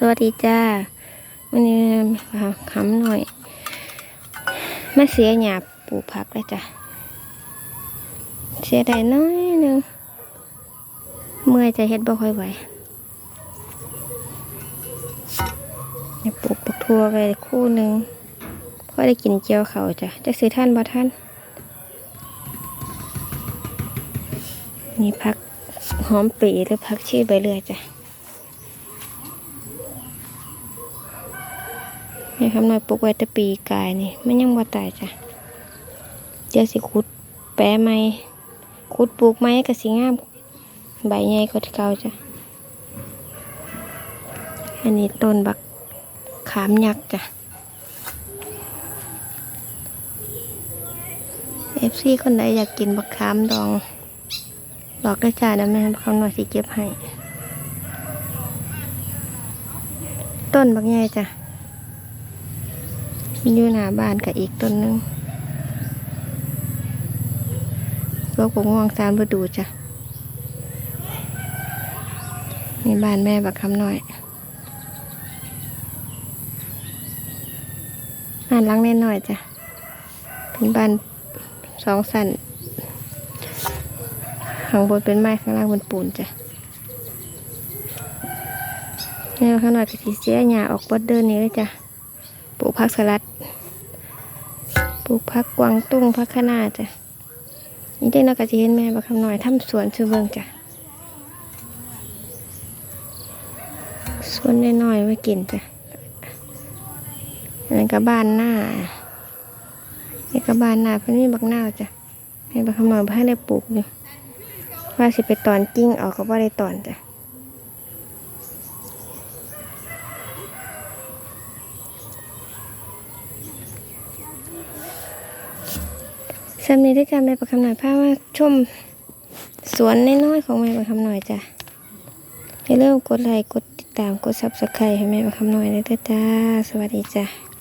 สวัสดีจ้าวันนี้มาคำหน่อยมาเสียหยาปลูกผักเลยจ้ะเสียได้น้อยหนึงเมื่อยจะเฮ็ดบ่ค่อยไหวเนี่ยปลูกปักทั่วไปคู่หนึ่งพอได้กินเจียวเขาจ้ะจะซื้อท่านบ่ท่านนี่พักหอมปีหรือพักชีใบเลื่อยจ้ะ นี่คำนวณปลูกไว้ต่ปีกายนี่มันยังบ่ตายจ้ะเดี๋ยวสิขุดแปะไม้ขุดปลูกไม้ก็สิงาม ใบใหญ่กว่าเก่าจ้ะอันนี้ต้นบักขามยักษ์จ้ะเอฟซีคนไหนอยากกินบักขามดองบอกได้จ้านะแม่บักคำนวณสิเก็บให้ ต้นบักใหญ่จ้ะ มีอยู่หน้าบ้านกับอีกต้นหนึงโรคปง่วงสารฤดูจ้ะนี่บ้านแม่บักคำหน้อยบ้านหลังน้อยจ้ะเป็นบ้านสองสันข้างบนเป็นไม้ข้างล่างเป็นปูนจ้ะนี่ข้างหน่อยก็สีเสียหญ้าออกบดเดินนี้เลยจ้ะ ปลูกผักสลัด ปลูกผักกวางตุ้งผักคะน้าจ้ะนี่ได้นักกะจะเห็นแม่บักคำหน่อยทำสวนชื่อเบิงจ้ะสวนน้อยๆไว้กินจ้ะนนั้นก็บ้านหน้านี่ก็บ้านหน้าเพิ่นมีบักนาจ้ะแม่บักคำหน่อยให้ได้ปลูกอยู่ว่าสิไปตอนกิ้งออกก็บ่าได้ตอนจ้ะ สำนีได้จำแม่ประคำหน่อยพาว่าชมสวนน้อยๆของแม่ประคำหน่อยจ้ะอย่าลืมกดไลค์กดติดตามกดซับสไครต์ให้แม่ประคำหน่อยเลยจ้าสวัสดีจ้ะ